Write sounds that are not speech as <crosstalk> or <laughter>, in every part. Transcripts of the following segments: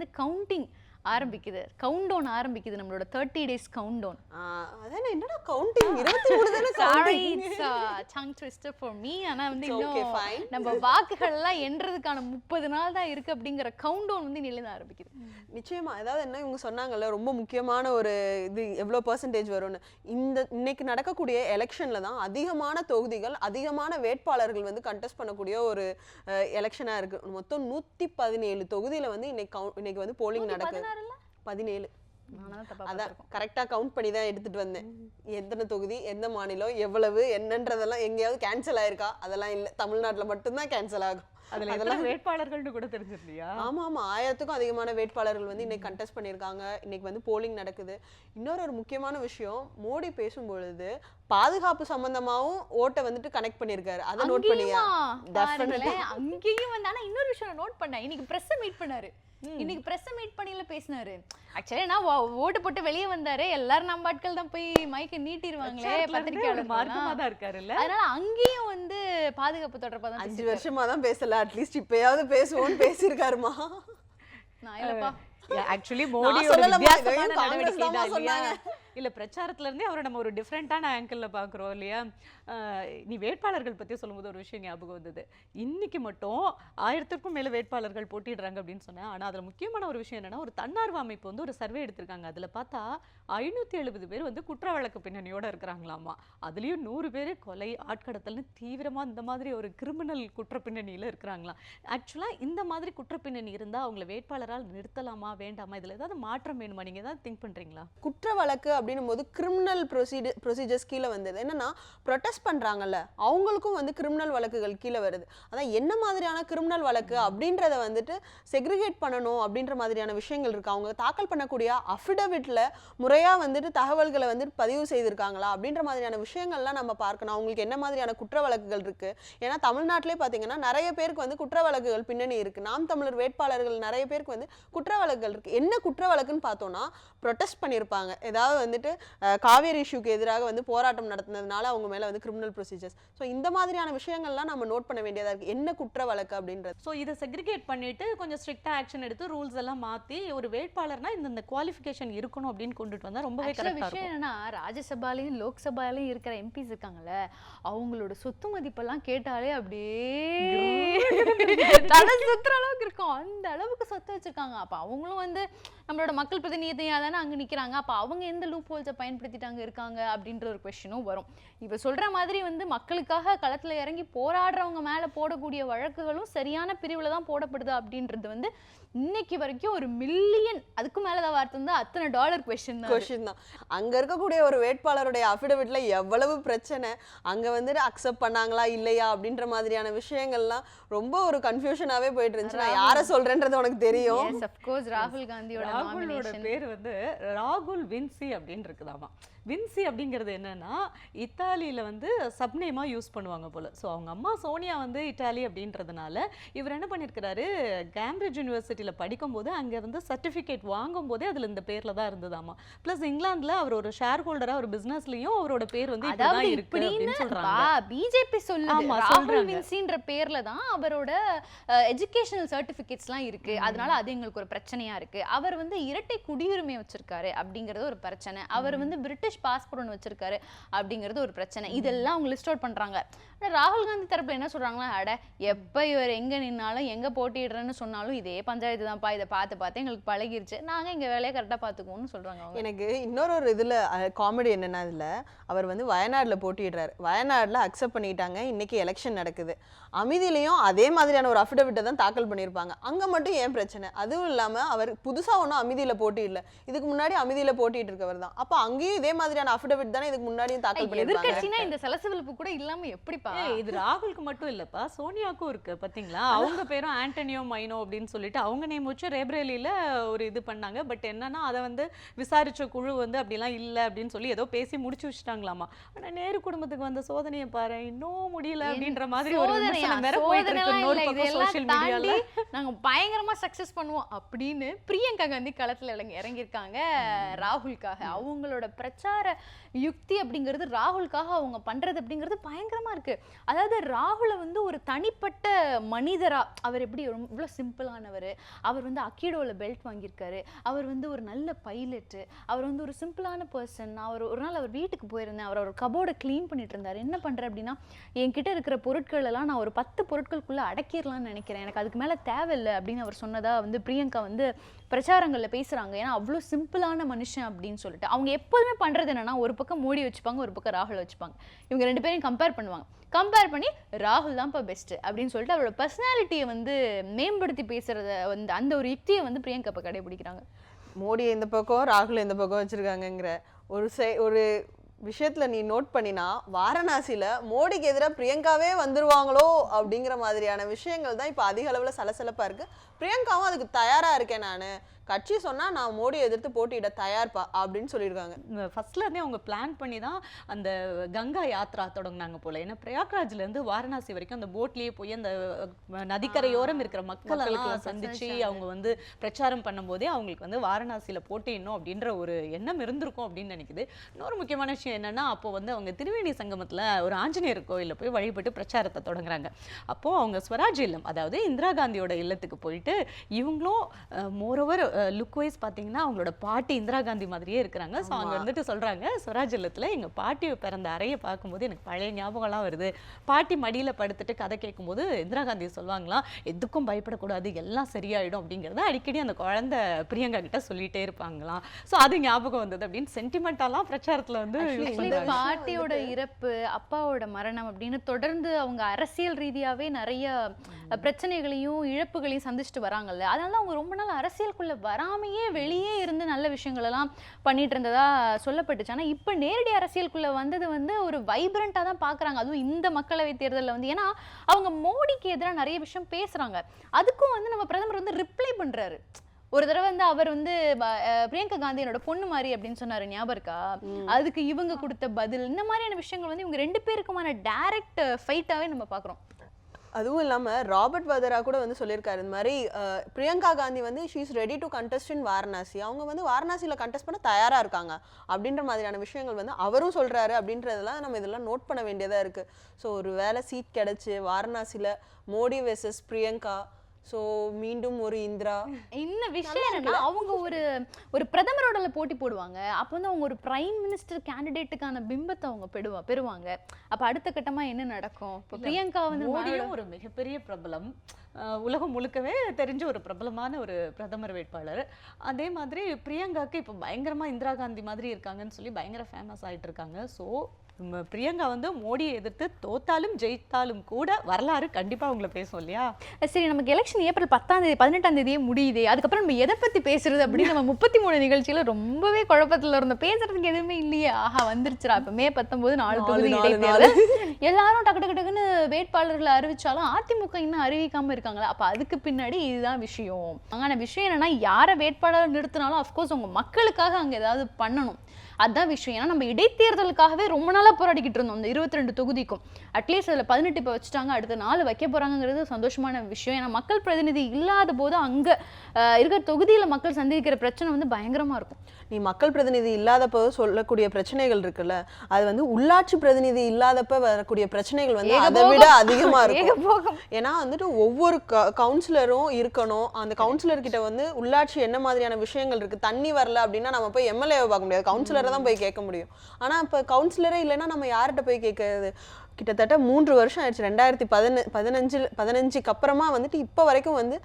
வந்து கவுண்டிங் ஆரம்பிக்குது. Count down ஆரம்பிக்குது நம்மளோட தேர்ட்டி டேஸ் கவுண்ட் டவுன் அதான் என்னடா கவுண்டிங் இருபத்தி மூணு தானே sorry tongue twister for me ஆனா வந்து இன்னும். நம்ம வாக்குகள்லாம் எண்றதுக்கான முப்பது நாள் தான் இருக்கு அப்படிங்கிற கவுண்ட் டவுன் வந்து நிலைந்து ஆரம்பிக்குது. நிச்சயமா. அதாவது என்ன இவங்க சொன்னாங்கல்ல ரொம்ப முக்கியமான ஒரு இது எவ்வளோ பர்சன்டேஜ் வரும்னு. இந்த இன்னைக்கு நடக்கக்கூடிய எலெக்ஷன்ல தான் அதிகமான தொகுதிகள் அதிகமான வேட்பாளர்கள் வந்து கண்டெஸ்ட் பண்ணக்கூடிய ஒரு எலெக்ஷனா இருக்கு. மொத்தம் நூத்தி பதினேழு தொகுதியில வந்து இன்னைக்கு இன்னைக்கு வந்து போலிங் நடக்குது. பதினேழு. அதான் பார்த்திருக்கோம். கரெக்டா கவுண்ட் பண்ணி தான் எடுத்துட்டு வந்தேன். எத்தனை தொகுதி எந்த மாநிலம் எவ்வளவு என்னன்றதெல்லாம் எங்கேயாவது கேன்சல் ஆயிருக்கா? அதெல்லாம் இல்ல. தமிழ்நாட்டுல மட்டும்தான் கேன்சல் ஆகும். அதுல எத்தனை வேட்பாளர்கள்னு கூட தெரிஞ்சிருந்தியா? ஆமா ஆமா ஆயிரத்துக்கும் அதிகமான வேட்பாளர்கள் வந்து இன்னைக்கு கண்டெஸ்ட் பண்ணியிருக்காங்க. இன்னைக்கு வந்து போலிங் நடக்குது. இன்னொரு ஒரு முக்கியமான விஷயம் மோடி பேசும்பொழுது பாதுகாப்பு சம்பந்தமாவும் ஓட்டை வந்துட்டு கனெக்ட் பண்ணியிருக்காரு. அதை நோட் பண்ணியா? அங்கேயுமா? வந்து ஆனா இன்னொரு விஷயம் நோட் பண்ணேன். இன்னைக்கு பிரஸ் மீட் பண்ணாரு. இன்னைக்கு பிரஸ் மீட் பண்ணில பேசினாரு. ஆக்சுவலி நான் ஓட்டு போட்டு வெளியே வந்தாரு. எல்லாரும் நம்ம ஆட்கள் தான் போய் மைக்க நீட்டிடுவாங்களே பத்திரிக்கையாளர் மார்க்கமா தான் இருக்காருல்ல. அதனால அங்கேயும் வந்து பாதுகாப்பு தொடர்பா தான் அஞ்சு வருஷமா தான் பேசல. அட்லீஸ்ட் இப்பயாவது பேசுவோம்னு பேசியிருக்காருமா? நான் இல்லப்பா. ஆக்சுவலி சொல்லலம்மா, வித்தியாசமான நடவடிக்கை இல்லை பிரச்சாரத்துலேருந்தே அவரை நம்ம ஒரு டிஃப்ரெண்ட்டான ஆங்கிளில் பார்க்குறோம் இல்லையா? நீ வேட்பாளர்கள் பற்றி சொல்லும்போது ஒரு விஷயம் ஞாபகம் வந்தது. இன்றைக்கி மட்டும் ஆயிரத்திற்கும் மேலே வேட்பாளர்கள் போட்டிடுறாங்க அப்படின்னு சொன்னேன். ஆனால் அதில் முக்கியமான ஒரு விஷயம் என்னென்னா ஒரு தன்னார்வ அமைப்பு வந்து ஒரு சர்வே எடுத்திருக்காங்க. அதில் பார்த்தா ஐநூற்றி எழுபது பேர் வந்து குற்ற வழக்கு பின்னணியோடு இருக்கிறாங்களாமா. அதுலேயும் நூறு பேர் கொலை ஆட்கடத்தல்னு தீவிரமாக இந்த மாதிரி ஒரு கிரிமினல் குற்ற பின்னணியில் இருக்கிறாங்களாம். ஆக்சுவலாக இந்த மாதிரி குற்ற பின்னணி இருந்தால் அவங்கள வேட்பாளரால் நிறுத்தலாமா வேண்டாமா? இதில் ஏதாவது மாற்றம் வேணுமா? நீங்கள் ஏதாவது திங்க் பண்ணுறீங்களா குற்ற வழக்கு அப்படின்னும் போது கிரிமினல் ப்ரொசீடு ப்ரொசீஜர்ஸ் கீழே வந்தது. என்னென்னா ப்ரொட்டஸ்ட் பண்ணுறாங்கல்ல அவங்களுக்கும் வந்து கிரிமினல் வழக்குகள் கீழே வருது. அதான் என்ன மாதிரியான கிரிமினல் வழக்கு அப்படின்றத வந்துட்டு செக்ரிகேட் பண்ணணும் அப்படின்ற மாதிரியான விஷயங்கள் இருக்குது அவங்க தாக்கல் பண்ணக்கூடிய அஃபிடவிட்டில் முறையாக வந்துட்டு தகவல்களை வந்துட்டு பதிவு செய்திருக்காங்களா அப்படின்ற மாதிரியான விஷயங்கள்லாம் நம்ம பார்க்கணும். அவங்களுக்கு என்ன மாதிரியான குற்ற வழக்குகள் இருக்குது ஏன்னா தமிழ்நாட்டிலே பார்த்தீங்கன்னா நிறைய பேருக்கு வந்து குற்ற வழக்குகள் பின்னணி இருக்குது நாம் தமிழர் வேட்பாளர்கள் நிறைய பேருக்கு வந்து குற்ற வழக்குகள் இருக்குது என்ன குற்ற வழக்குன்னு பார்த்தோம்னா ப்ரொட்டஸ்ட் பண்ணியிருப்பாங்க ஏதாவது வந்து வந்துட்டு காவேரி இஷ்யூக்கு எதிராக வந்து போராட்டம் நடத்தினதுனால அவங்க மேல வந்து கிரிமினல் ப்ரொசீஜர்ஸ் ஸோ இந்த மாதிரியான விஷயங்கள்லாம் நம்ம நோட் பண்ண வேண்டியதா இருக்கு. என்ன குற்ற வழக்கு அப்படின்றது. ஸோ இதை செக்ரிகேட் பண்ணிட்டு கொஞ்சம் ஸ்ட்ரிக்டா ஆக்ஷன் எடுத்து ரூல்ஸ் எல்லாம் மாத்தி ஒரு வேட்பாளர்னா இந்த இந்த குவாலிஃபிகேஷன் இருக்கணும் அப்படின்னு கொண்டுட்டு வந்தா ரொம்பவே விஷயம் என்னன்னா ராஜ்யசபாலையும் லோக்சபாலையும் இருக்கிற எம்பிஸ் இருக்காங்கல்ல அவங்களோட சொத்து மதிப்பெல்லாம் கேட்டாலே அப்படியே <laughs> தலை சுத்துற அளவுக்கு இருக்கும். அந்த அளவுக்கு சொத்து வச்சிருக்காங்க. அப்ப அவங்களும் வந்து நம்மளோட மக்கள் பிரதிநிதியா தானே அங்க நிக்கிறாங்க. அப்ப அவங்க எந்த லூப் ஹோல்ஸை பயன்படுத்திட்டு அங்க இருக்காங்க அப்படின்ற ஒரு கொஸ்டினும் வரும். இப்ப சொல்ற மாதிரி வந்து மக்களுக்காக களத்துல இறங்கி போராடுறவங்க மேல போடக்கூடிய வழக்குகளும் சரியான பிரிவுல தான் போடப்படுது அப்படின்றது வந்து இன்னைக்கு வரைக்கும் ஒரு மில்லியன் அதுக்கு மேலதான் வார்த்தை வந்து அத்தனை டாலர் கொஸ்டின் தான் கொஷின் தான். அங்க இருக்கக்கூடிய ஒரு வேட்பாளருடைய அஃபிடவிட்ல எவ்வளவு பிரச்சனை அங்க வந்துட்டு அக்செப்ட் பண்ணாங்களா இல்லையா அப்படின்ற மாதிரியான விஷயங்கள்லாம் ரொம்ப ஒரு கன்ஃபியூஷனாவே போயிட்டு இருந்துச்சு. நான் யாரை சொல்றேன்றது உனக்கு தெரியும். ராகுல் காந்தியோட ராகுலோட நாமினேஷன் பேர் வந்து ராகுல் வின்சி அப்படின்னு இருக்குதாமா. வின்சி அப்படிங்கிறது என்னன்னா இத்தாலியில வந்து சப்நேமா யூஸ் பண்ணுவாங்க போல. ஸோ அவங்க அம்மா சோனியா வந்து இட்டாலி அப்படின்றதுனால இவர் என்ன பண்ணியிருக்கிறாரு கேம்பிரிட்ஜ் யூனிவர்சிட்டியில் படிக்கும்போது அங்க வந்து சர்டிஃபிகேட் வாங்கும் போதே அதுல இந்த பேர்ல தான் இருந்ததாமா. ப்ளஸ் இங்கிலாந்துல அவர் ஒரு ஷேர் ஹோல்டரா ஒரு பிசினஸ்லயும் அவரோட பேர் வந்து இருக்கு அப்படின்னு சொல்றாங்க. பிஜேபி ராகுல் சொல்றாங்க. வின்சின்ற பேர்ல தான் அவரோட எஜுகேஷனல் சர்டிபிகேட்ஸ்லாம் இருக்கு. அதனால அது எங்களுக்கு ஒரு பிரச்சனையா இருக்கு. அவர் வந்து இரட்டை குடியுரிமை வச்சிருக்காரு அப்படிங்கிறது ஒரு பிரச்சனை. அவர் வந்து பிரிட்டிஷ் பாஸ்போர்ட் ஒன்று வச்சிருக்காரு அப்படிங்கிறது ஒரு பிரச்சனை. இதெல்லாம் அவங்க லிஸ்ட் அவுட் பண்றாங்க. ஆனா ராகுல் காந்தி தரப்புல என்ன சொல்றாங்கன்னா அட எப்ப இவர் எங்க நின்னாலும் எங்க போட்டிடுறேன்னு சொன்னாலும் இதே பஞ்சாயத்து தான்ப்பா. இதை பார்த்து பார்த்து எங்களுக்கு பழகிருச்சு. நாங்க எங்க வேலையை கரெக்டா பாத்துக்குவோம்னு சொல்றாங்க அவங்க. எனக்கு இன்னொரு ஒரு இதுல காமெடி என்னன்னா இதுல அவர் வந்து வயநாடுல போட்டிடுறாரு வயநாடுல அக்செப்ட் பண்ணிட்டாங்க. இன்னைக்கு எலெக்ஷன் நடக்குது. அமிதிலையும் அதே மாதிரியான ஒரு அஃபிடவிட்டை தான் தாக்கல் பண்ணியிருப்பாங்க. அங்க மட்டும் ஏன் பிரச்சனை? அதுவும் இல்லாம அவர் புதுசா ஒன்றும் அமிதியில போட்டியிடல இதுக்கு முன்னாடி அமிதியில போட்டிட்டு இருக்கவர் தான். அப்போ அங்கேயும் இதே மாதிரியான அஃபிடவிட் தானே இதுக்கு முன்னாடியும் தாக்கல் எதிர்கட்சினா இந்த சலசலப்பு கூட இல்லாம எப்படிப்பா? இது ராகுலுக்கு மட்டும் இல்லப்பா சோனியாக்கும் இருக்கு பாத்தீங்களா? அவங்க பேரும் ஆண்டனியோ மைனோ அப்படின்னு சொல்லிட்டு அவங்க நேம் வச்சு ரேப்ரேலியில ஒரு இது பண்ணாங்க. பட் என்னன்னா அதை வந்து விசாரிச்ச குழு வந்து அப்படிலாம் இல்ல அப்படின்னு சொல்லி ஏதோ பேசி முடிச்சு வச்சுட்டாங்களாமா? ஆனா நேரு குடும்பத்துக்கு வந்த சோதனையை பாரு இன்னும் முடியல அப்படின்ற மாதிரி ஒரு? விமர்சனம் வேற போயிட்டு இருக்கு இன்னொரு. பக்கம் சோஷியல் மீடியால நாங்கள் பயங்கரமாக சக்ஸஸ் பண்ணுவோம் அப்படின்னு பிரியங்கா காந்தி களத்தில் இறங்கி இறங்கியிருக்காங்க ராகுலுக்காக அவங்களோட பிரச்சார யுக்தி அப்படிங்கிறது ராகுலுக்காக அவங்க பண்ணுறது அப்படிங்கிறது பயங்கரமாக இருக்குது அதாவது ராகுலை வந்து ஒரு தனிப்பட்ட மனிதராக அவர் எப்படி ரொம்ப இவ்வளோ சிம்பிளானவர். அவர் வந்து அக்கீடோவில் பெல்ட் வாங்கியிருக்காரு. அவர் வந்து ஒரு நல்ல பைலட்டு அவர் வந்து ஒரு சிம்பிளான பர்சன் அவர் ஒரு நாள் அவர் வீட்டுக்கு போயிருந்தேன். அவர் ஒரு கபோர்டை க்ளீன் பண்ணிட்டு இருந்தார். என்ன பண்ணுறேன் அப்படின்னா என்கிட்ட இருக்கிற பொருட்கள் எல்லாம் நான் ஒரு பத்து பொருட்களுக்குள்ளே அடக்கிடலாம்னு நினைக்கிறேன். எனக்கு அதுக்கு மேலே தேவையில்லை அப்படின்னு அவர் சொன்னதாக வந்து பிரியங்கா வந்து பிரச்சாரங்களில் பேசுகிறாங்க ஏன்னா அவ்வளோ சிம்பிளான மனுஷன் அப்படின்னு சொல்லிட்டு. அவங்க எப்போதுமே பண்ணுறது என்னென்னா ஒரு பக்கம் மோடி வச்சுப்பாங்க ஒரு பக்கம் ராகுல் வச்சுப்பாங்க. இவங்க ரெண்டு பேரையும் கம்பேர் பண்ணுவாங்க. கம்பேர் பண்ணி ராகுல் தான் இப்போ பெஸ்ட்டு அப்படின்னு சொல்லிட்டு அவரோட பர்சனாலிட்டியை வந்து மேம்படுத்தி பேசுகிறத வந்து அந்த ஒரு யுக்தியை வந்து பிரியங்கா இப்போ கடைபிடிக்கிறாங்க. மோடி இந்த பக்கம் ராகுல் இந்த பக்கம் வச்சுருக்காங்கங்கிற ஒரு செ ஒரு விஷயத்தில் நீ நோட் பண்ணினா வாரணாசியில் மோடிக்கு எதிராக பிரியங்காவே வந்துருவாங்களோ அப்படிங்கிற மாதிரியான விஷயங்கள் தான் இப்போ அதிக அளவில் சலசலப்பாக இருக்குது பிரியங்காவும் அதுக்கு தயாராக இருக்கேன் நான். கட்சி சொன்னா நான் மோடி எதிர்த்து போட்டியிட தயார்ப்பா அப்படின்னு சொல்லியிருக்காங்க. ஃபர்ஸ்ட்ல இருந்தே அவங்க பிளான் பண்ணி தான் அந்த கங்கா யாத்ரா தொடங்குனாங்க போல. ஏன்னா பிரயாக்ராஜ்ல இருந்து வாரணாசி வரைக்கும் அந்த போட்லயே போய் அந்த நதிக்கரையோரம் இருக்கிற மக்கள் எல்லாம் சந்திச்சு. அவங்க வந்து பிரச்சாரம் பண்ணும்போதே அவங்களுக்கு வந்து வாரணாசியில போட்டியிடணும் அப்படின்ற ஒரு எண்ணம் இருந்திருக்கும் அப்படின்னு நினைக்குது. இன்னொரு முக்கியமான விஷயம் என்னன்னா அப்போ வந்து அவங்க திருவேணி சங்கமத்துல ஒரு ஆஞ்சநேயர் கோயில்ல போய் வழிபட்டு பிரச்சாரத்தை தொடங்குறாங்க. அப்போ அவங்க ஸ்வராஜ் இல்லம் அதாவது இந்திரா காந்தியோட இல்லத்துக்கு போயிட்டு இவங்களும் மோரோவர் லுக் வைஸ் பார்த்தீங்கன்னா அவங்களோட பாட்டி இந்திரா காந்தி மாதிரியே இருக்கிறாங்க. ஸோ அங்கே. வந்துட்டு சொல்றாங்க ஸ்வராஜ் இல்லத்துல எங்க பாட்டி பிறந்த அறையை பார்க்கும்போது எனக்கு பழைய ஞாபகம்லாம் வருது. பாட்டி மடியில படுத்துட்டு கதை கேட்கும்போது இந்திரா காந்தி சொல்லுவாங்களாம் எதுக்கும் பயப்படக்கூடாது எல்லாம் சரியாயிடும். அப்படிங்கிறத அடிக்கடி அந்த குழந்தை பிரியங்கா கிட்ட சொல்லிட்டே இருப்பாங்களாம். ஸோ அது ஞாபகம் வந்தது அப்படின்னு சென்டிமெண்டாலாம் பிரச்சாரத்துல வந்து பாட்டியோட இறப்பு அப்பாவோட மரணம் அப்படின்னு தொடர்ந்து அவங்க அரசியல் ரீதியாவே நிறைய பிரச்சனைகளையும் இழப்புகளையும் சந்திச்சுட்டு வராங்கல்ல. அதனால அவங்க ரொம்ப நாள் அரசியலுக்குள்ள வராமையே வெளியே இருந்து நல்ல விஷயங்கள் எல்லாம் பண்ணிட்டு இருந்ததா சொல்லப்பட்டுச்சு. ஆனா இப்ப நேரடி அரசியலுக்குள்ள வந்தது வந்து ஒரு வைப்ரண்டா தான் பாக்குறாங்க. அதுவும் இந்த மக்களவை தேர்தல்ல வந்து. ஏன்னா அவங்க மோடிக்கு எதிராக நிறைய விஷயம் பேசுறாங்க. அதுக்கும் வந்து நம்ம பிரதமர் வந்து ரிப்ளை பண்றாரு. ஒரு தடவை வந்து அவர் வந்து பிரியங்கா காந்தி என்னோட பொண்ணு மாதிரி அப்படின்னு சொன்னாரு. ஞாபகம் இருக்கா? அதுக்கு இவங்க கொடுத்த பதில் இந்த மாதிரியான விஷயங்கள் வந்து இவங்க ரெண்டு பேருக்குமான டைரக்ட் ஃபைட்டாவே நம்ம பாக்குறோம். அதுவும் இல்லாமல் ராபர்ட் வதரா கூட வந்து சொல்லியிருக்காரு இந்த மாதிரி பிரியங்கா காந்தி வந்து she is ready to contest in Varanasi அவங்க வந்து வாரணாசியில் கண்டெஸ்ட் பண்ண தயாராக இருக்காங்க. அப்படின்ற மாதிரியான விஷயங்கள் வந்து அவரும் சொல்கிறாரு அப்படின்றதெல்லாம் நம்ம இதெல்லாம் நோட் பண்ண வேண்டியதாக இருக்குது ஸோ ஒரு வேலை சீட் கிடச்சி வாரணாசியில் மோடி வெர்சஸ் பிரியங்கா ஸோ மீண்டும் ஒரு இந்திரா. இந்த விஷயம் என்னன்னா அவங்க ஒரு ஒரு பிரதமரோட போட்டி போடுவாங்க. அப்போ வந்து அவங்க ஒரு பிரைம் மினிஸ்டர் கேண்டிடேட்டுக்கான பிம்பத்தை அவங்க பெறுவா பெறுவாங்க. அப்ப அடுத்த கட்டமா என்ன நடக்கும்? இப்போ பிரியங்கா வந்து மோடியும் ஒரு மிகப்பெரிய பிரபலம். உலகம் முழுக்கவே தெரிஞ்ச ஒரு பிரபலமான ஒரு பிரதமர் வேட்பாளர். அதே மாதிரி பிரியங்காக்கு இப்போ பயங்கரமா இந்திரா காந்தி மாதிரி இருக்காங்கன்னு சொல்லி பயங்கர ஃபேமஸ் ஆயிட்டு இருக்காங்க. ஸோ பிரியங்கா வந்து மோடியை எதிர்த்து தோத்தாலும் ஜெயித்தாலும் கூட வரலாறு கண்டிப்பா அவங்கள பேசும் இல்லையா? சரி நமக்கு எலெக்ஷன் ஏப்ரல் பத்தாம் தேதி பதினெட்டாம் தேதியே முடியுதே. அதுக்கப்புறம் நம்ம எதை பத்தி பேசுறது அப்படின்னு <laughs> நம்ம முப்பத்தி மூணு நிகழ்ச்சியில ரொம்பவே குழப்பத்துல இருந்தோம். பேசுறதுக்கு எதுவுமே இல்லையே. ஆஹா வந்துருச்சுடா. இப்ப மே பத்தொன்பது நாலு தொகுதி இடைத்தேர்தல். <laughs> எல்லாரும் டக்கு டக்கு டக்குன்னு வேட்பாளர்களை அறிவிச்சாலும் அதிமுக இன்னும் அறிவிக்காம இருக்காங்களா? அப்ப அதுக்கு பின்னாடி இதுதான் விஷயம். ஆனா விஷயம் என்னன்னா யாரை வேட்பாளர் நிறுத்தினாலும் அஃப்கோர்ஸ் உங்க மக்களுக்காக அங்க ஏதாவது பண்ணணும். அதான் விஷயம். ஏன்னா நம்ம இடைத்தேர்தலுக்காகவே ரொம்ப நாளா போராடிக்கிட்டு இருந்தோம். இந்த இருபத்தி ரெண்டு தொகுதிக்கும் அட்லீஸ்ட் அதில் பதினெட்டு இப்போ வச்சுட்டாங்க. அடுத்த நாலு வைக்க போறாங்கங்கிறது சந்தோஷமான விஷயம். ஏன்னா மக்கள் பிரதிநிதி இல்லாத போது அங்க இருக்கிற தொகுதியில மக்கள் சந்திக்கிற பிரச்சனை வந்து பயங்கரமா இருக்கும். நீ மக்கள் பிரதிநிதி இல்லாதப்ப சொல்லக்கூடிய பிரச்சனைகள் இருக்குல்ல அது வந்து உள்ளாட்சி பிரதிநிதி இல்லாதப்ப வரக்கூடிய பிரச்சனைகள் வந்து அதை விட அதிகமா <laughs> இருக்கும். ஏன்னா வந்துட்டு ஒவ்வொரு கவுன்சிலரும் இருக்கணும். அந்த கவுன்சிலர் கிட்ட வந்து உள்ளாட்சி என்ன மாதிரியான விஷயங்கள் இருக்கு தண்ணி வரல அப்படின்னா நம்ம போய் எம்எல்ஏவை பார்க்க முடியாது. கவுன்சிலரை தான் போய் கேட்க முடியும். ஆனா இப்ப கவுன்சிலரே இல்லைன்னா நம்ம யார்கிட்ட போய் கேட்கறது? கிட்டத்தட்ட மூன்று வருஷம் ஆயிடுச்சு. ரெண்டாயிரத்தி பதின பதினஞ்சில் பதினஞ்சுக்கு அப்புறமா வந்துட்டு இப்போ வரைக்கும் வந்து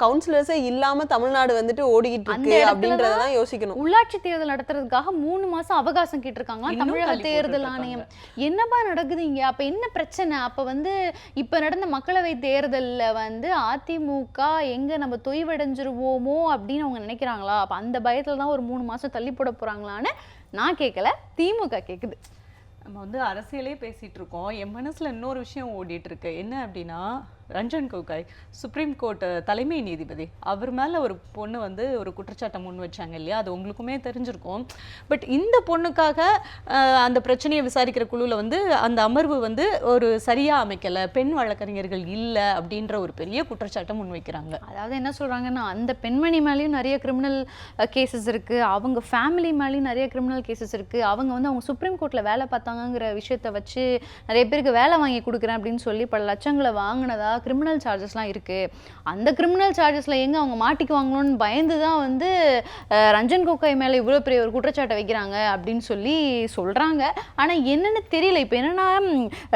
கவுன்சிலர்ஸே இல்லாம தமிழ்நாடு வந்துட்டு ஓடிக்கிட்டு இருக்கு அப்படின்றதான் யோசிக்கணும். உள்ளாட்சி தேர்தல் நடத்துறதுக்காக மூணு மாசம் அவகாசம் கேட்டிருக்காங்க. தமிழக தேர்தல் ஆணையம் என்னப்பா நடக்குது இங்க? அப்ப என்ன பிரச்சனை? அப்ப வந்து இப்ப நடந்த மக்களவை தேர்தல்ல வந்து அதிமுக எங்க நம்ம தொய்வடைஞ்சிருவோமோ அப்படின்னு அவங்க நினைக்கிறாங்களா? அப்ப அந்த பயத்துல தான் ஒரு மூணு மாசம் தள்ளி போட போறாங்களான்னு நான் கேட்கல திமுக கேட்குது நம்ம வந்து அரசியலே பேசிகிட்ருக்கோம் இருக்கோம். என் மனசில் இன்னொரு விஷயம் ஓடிட்டு இருக்கு. என்ன அப்படின்னா ரஞ்சன் கோகாய் சுப்ரீம் கோர்ட் தலைமை நீதிபதி. அவர் மேலே ஒரு பொண்ணு வந்து ஒரு குற்றச்சாட்டை முன் வச்சாங்க இல்லையா? அது உங்களுக்குமே தெரிஞ்சிருக்கும். பட் இந்த பொண்ணுக்காக அந்த பிரச்சனையை விசாரிக்கிற குழுவில் வந்து அந்த அமர்வு வந்து ஒரு சரியாக அமைக்கலை பெண் வழக்கறிஞர்கள் இல்லை அப்படின்ற ஒரு பெரிய குற்றச்சாட்டை முன் வைக்கிறாங்க. அதாவது என்ன சொல்கிறாங்கன்னா அந்த பெண்மணி மேலேயும் நிறைய கிரிமினல் கேசஸ் இருக்குது அவங்க ஃபேமிலி மேலேயும் நிறைய கிரிமினல் கேசஸ் இருக்குது அவங்க வந்து அவங்க சுப்ரீம் கோர்ட்டில் வேலை பார்த்தாங்கங்கிற விஷயத்தை வச்சு நிறைய பேருக்கு வேலை வாங்கி கொடுக்குறேன் அப்படின்னு சொல்லி பல லட்சங்களை வாங்கினதா கிரிமினல் சார்ஜஸ்லாம் இருக்குது அந்த கிரிமினல் சார்ஜஸில் எங்கே அவங்க மாட்டிக்குவாங்களோன்னு பயந்து தான் வந்து ரஞ்சன் கோகாய் மேலே இவ்வளோ பெரிய ஒரு குற்றச்சாட்டை வைக்கிறாங்க அப்படின்னு சொல்லி சொல்கிறாங்க ஆனால் என்னென்னு தெரியல. இப்போ என்னென்னா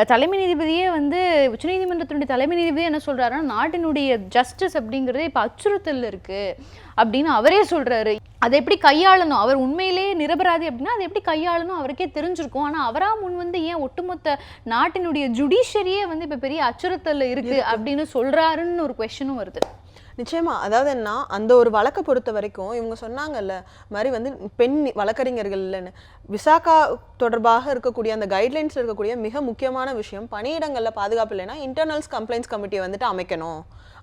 தலைமை நீதிபதியே வந்து உச்சநீதிமன்றத்தினுடைய தலைமை நீதிபதி என்ன சொல்கிறாருன்னா நாட்டினுடைய ஜஸ்டிஸ் அப்படிங்கிறது இப்போ அச்சுறுத்தல் இருக்குது அப்படின்னு அவரே சொல்கிறாரு அதை எப்படி கையாளணும்? அவர் உண்மையிலேயே நிரபராதி அப்படின்னா அதை எப்படி கையாளணும்? அவருக்கே தெரிஞ்சிருக்கும். ஆனா அவரா முன் வந்து ஏன் ஒட்டுமொத்த நாட்டினுடைய ஜுடிஷியரியே வந்து இப்ப பெரிய அச்சுறுத்தல் இருக்கு அப்படின்னு சொல்றாருன்னு ஒரு கொஸ்டினும் வருது. நிச்சயமா. அதாவது என்ன? அந்த ஒரு வழக்கை பொறுத்த வரைக்கும் இவங்க சொன்னாங்கல்ல மாதிரி வந்து பெண் வழக்கறிஞர்கள் இல்லைன்னு. விசாகா தொடர்பாக இருக்கக்கூடிய அந்த கைட்லைன்ஸ் இருக்கக்கூடிய மிக முக்கியமான விஷயம் பணியிடங்களில் பாதுகாப்பு இல்லைன்னா இன்டர்னல்ஸ் கம்ப்ளைண்ட்ஸ் கமிட்டியை வந்துட்டு அமைக்கணும்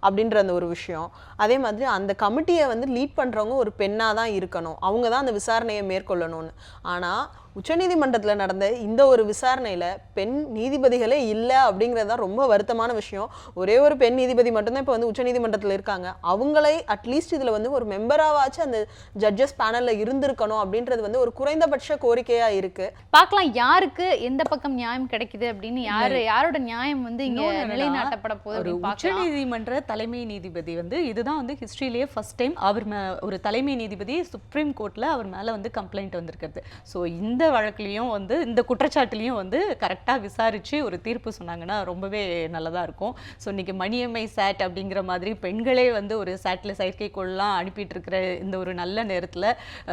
அப்படின்ற அந்த ஒரு விஷயம். அதே மாதிரி அந்த கமிட்டியை வந்து லீட் பண்ணுறவங்க ஒரு பெண்ணாக தான் இருக்கணும். அவங்க தான் அந்த விசாரணையை மேற்கொள்ளணும்னு. ஆனால் உச்சநீதிமன்றத்தில் நடந்த இந்த ஒரு விசாரணையில் பெண் நீதிபதிகளே இல்லை அப்படிங்கிறது தான் ரொம்ப வருத்தமான விஷயம். ஒரே ஒரு பெண் நீதிபதி மட்டும்தான் இப்போ வந்து உச்சநீதிமன்றத்தில் இருக்காங்க. அவங்களே அட்லீஸ்ட் இதில் வந்து ஒரு மெம்பராவாச்சும் அந்த ஜட்ஜஸ் பேனலில் இருந்திருக்கணும் அப்படின்றது வந்து ஒரு குறைந்தபட்ச கோரிக்கையாக இருக்குது பார்க்கலாம் யாருக்கு எந்த பக்கம் நியாயம் கிடைக்குது அப்படின்னு யாரு யாரோட நியாயம் வந்து இங்க நிலைநாட்டப்பட போகுது ஒரு அப்படின்னு உச்ச பார்க்கலாம். நீதிமன்ற தலைமை நீதிபதி வந்து இதுதான் வந்து ஹிஸ்டரியிலேயே ஃபர்ஸ்ட் டைம் அவர் மே ஒரு தலைமை நீதிபதி சுப்ரீம் கோர்ட்ல அவர் மேல வந்து கம்ப்ளைண்ட் வந்திருக்கிறது. ஸோ இந்த வழக்குலேயும் வந்து இந்த குற்றச்சாட்டுலையும் வந்து கரெக்டாக விசாரித்து ஒரு தீர்ப்பு சொன்னாங்கன்னா ரொம்பவே நல்லதாக இருக்கும். ஸோ இன்னைக்கு மணியம்மை சேட் அப்படிங்கிற மாதிரி பெண்களே வந்து ஒரு சேட்டில் செயற்கைக்கோள்லாம் அனுப்பிட்டு இருக்கிற இந்த ஒரு நல்ல நேரத்தில்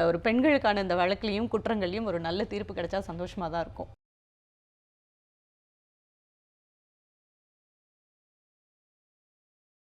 ஒரு பெண்களுக்கான இந்த வழக்குலேயும் குற்றங்கள்லையும் ஒரு நல்ல தீர்ப்பு கிடைச்சா சந்தோஷமாக தான் இருக்கும்.